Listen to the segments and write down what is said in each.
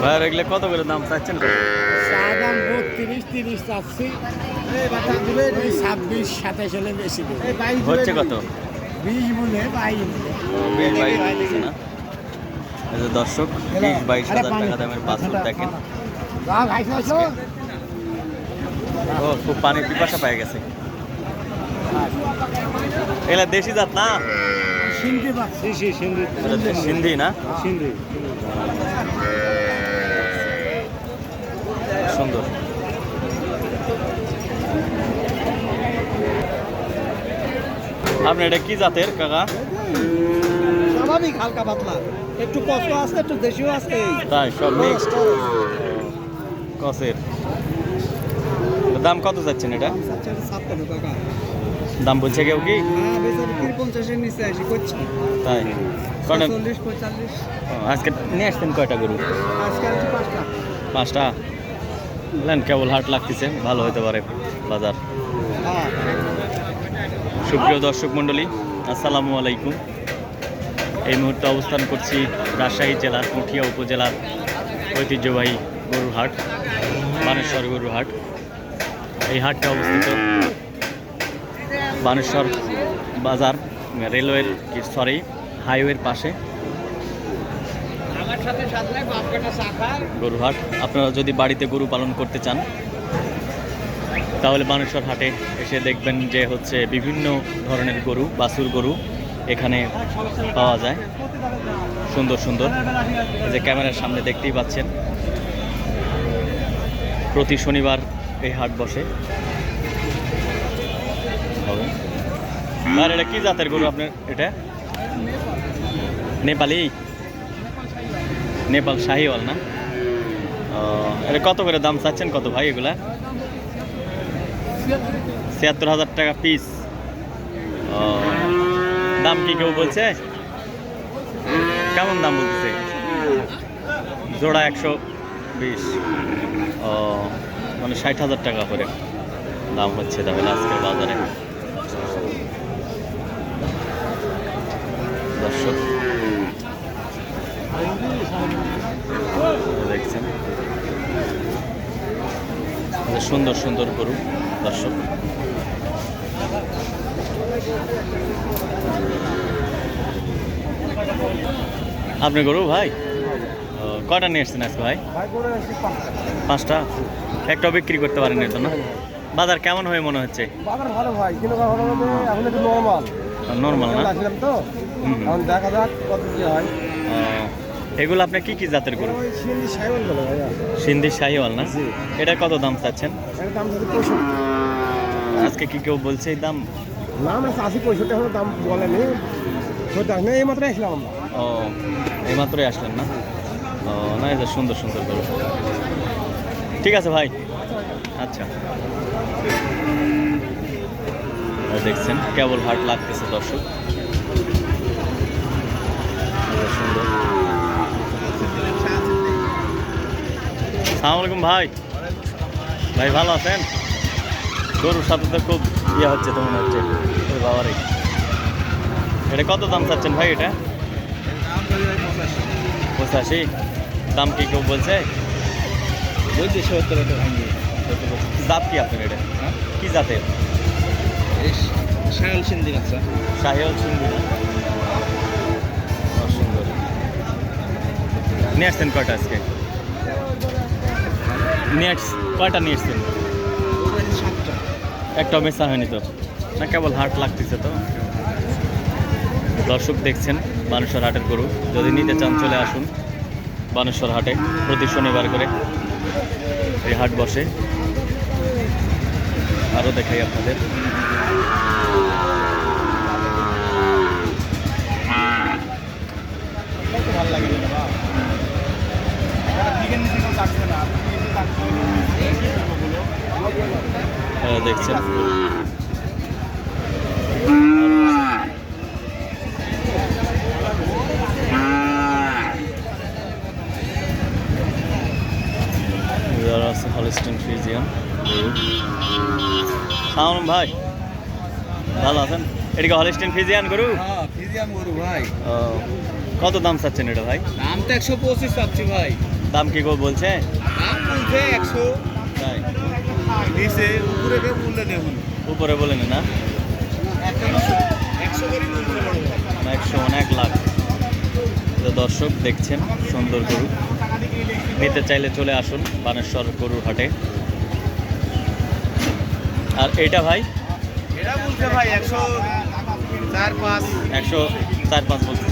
ভাই এগুলো কত করে দাম চাচ্ছেন? দাম বত্রিশ তিরিশ চাচ্ছি। ছাব্বিশ সাতাশ হলে বেশি হচ্ছে কত? বিশ বলে বাইশ। বিশ বাইশ না? দর্শক বিশ বাইশ হাজার টাকা দামের বাছুর দেখেন। ভাই ও খুব পানি পিপাসা পেয়ে গেছে। এগুলা দেশি জাত না? সিন্ধি পাচ্ছি সিন্ধি। এটা তো সিন্ধি না? সিন্ধি। সুন্দর। আপনি এটা কি জাতের কাকা? স্বাভাবিক হালকা পাতলা। একটু কষ্ট আছে একটু দেশিও আছে। তাই সব মিক্সড কসের। দাম কত যাচ্ছেন এটা? টাকা। দাম বলছে কেউ কি? হ্যাঁ তাই? কটা আজকে নিয়ে আসতেন কয়টা গরু? পাঁচটা। পাঁচটা? বললেন কেবল হাট লাগতেছে ভালো হতে পারে বাজার। হ্যাঁ। সুপ্রিয় দর্শক মণ্ডলী আসসালামু আলাইকুম। এই মুহূর্তে অবস্থান করছি রাজশাহী জেলার পুঠিয়া উপজেলার ঐতিহ্যবাহী গরুর হাট বানেশ্বর গরুর হাট। এই হাটটা অবস্থিত বানেশ্বর বাজার রেলওয়ের সরি হাইওয়ের পাশে। আমার সাথে সাথে বাপকাটা শাখা গরু হাট আপনারা যদি বাড়িতে গরু পালন করতে চান তাহলে বানেশ্বর হাটে এসে দেখবেন যে হচ্ছে বিভিন্ন ধরনের গরু বাছুর গরু এখানে পাওয়া যায়। সুন্দর সুন্দর। যে ক্যামেরার সামনে দেখতেই পাচ্ছেন। প্রতি শনিবার এই হাট বসে। হবে। আর এটা কি জাতের গরু আপনার এটা? নেপালি? নেপাল শাহিওয়াল না? এটা কত করে দাম চাচ্ছেন কত ভাই এগুলা? ছিয়াত্তর হাজার টাকা পিস দাম কি কেউ বলছে? কেমন দাম বলতেছে? জোড়া একশো বিশ। মানে ষাট হাজার টাকা করে দাম হচ্ছে তাহলে আজকের বাজারে। দেখছেন? সুন্দর সুন্দর গরু, দর্শক। আপনি গরু, ভাই? কটা নিয়ে এসছেন আজকে, ভাই? পাঁচটা? একটাও বিক্রি করতে পারেন তো না বাজার কেমন হয়ে মনে হচ্ছে? একটু নর্মাল না? আসলাম তো। এখন দেখা যাক কত কি হয়। এগুলো আপনি কি কি জাতের গরু? সিন্ধি সাইবল বলে ভাইয়া। সিন্ধি শাহিওয়াল না? এটা কত দাম চাচ্ছেন? দাম আজকে কি কেউ বলছে এই দাম? না আমরা আশি পঁয়ষট্টি এখন দাম বলেনি। আসলে এই মাত্র আসলাম আমরা। ও এইমাত্রই আসলেন না? ও না এই যে সুন্দর সুন্দর গরু। ঠিক আছে ভাই। আচ্ছা। এই দেখছেন। কেবল হাট লাগতেছে দর্শক। সুন্দর সালাম আলাইকুম ভাই। ভাই ভালো আছেন? গরুর সাথে তো খুব ইয়ে হচ্ছে তো মনে হচ্ছে। ওরে বাবারে। এটা কত দাম চাচ্ছেন ভাই এটা? পঁচাশি। দাম কি কেউ বলছে? বলছি সত্তর টাকা জাত কি আপনার এটা? কি জাতের? সায়ল শাহিওল সিন্ধি না? ও, সুন্দর নিয়ে আসছেন কয়টা আজকে? নিয়ে আস- কয়টা নিয়ে আসছেন? একটা মেসা হয়নি তো। না কেবল হাট লাগতেছে তো। দর্শক দেখছেন বানেশ্বর হাটের গরু। যদি নিতে চান চলে আসুন বানেশ্বর হাটে প্রতি শনিবার করে। এই হাট বসে। আরও দেখাই আপনাদের। লাগে আহ, দেখছেন হলিস্টিন ফ্রিজিয়ান সালাম ভাই ভালো আছেন? এটা কি হলিস্টেন ফিজিয়ান গরু। হ্যাঁ ফিজিয়াম গরু ভাই। ও, কত দাম চাচ্ছেন এটা ভাই? দাম তো একশো পঁচিশ চাচ্ছি ভাই। দাম কি গো বলছে? দাম বলছে একশো। তাই। নিচে উপরে কেউ নেবেন উপরে বলেন না একশো করে মূল্য বড় অনেক লাখ। দর্শক দেখছেন সুন্দর গরু। নিতে চাইলে চলে আসুন বানেশ্বর গরুর হাটে। আর এটা ভাই? এটা বলছে ভাই একশো চার পাঁচ। একশো চার পাঁচ বলতেছে না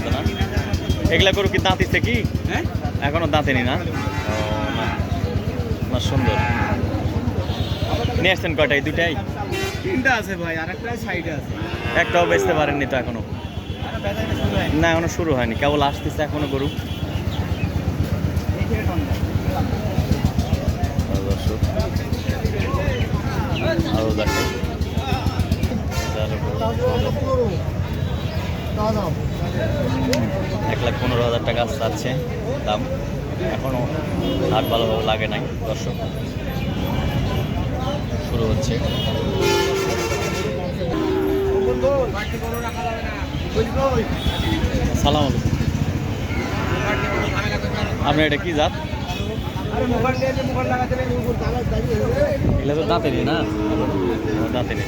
এগুলা গরু কি দাঁতিছে কি? হ্যাঁ? এখনও দাঁতেনি না? না। না সুন্দর। নিয়ে আসছেন কয়টা এই দুটাই তিনটা আছে ভাই আর একটা সাইডে আছে। একটাও বেচতে পারেননি তো এখনও? না এখনও শুরু হয়নি। কেবল আসতেছে এখনও গরু। আরও এক লাখ পনেরো হাজার টাকা চাচ্ছে দাম। এখনও হাট ভালোভাবে লাগে নাই, দর্শক। শুরু হচ্ছে। সালাম আপনার এটা কি জাত? এগুলো তো দাঁতে নেই না দাঁতে নেই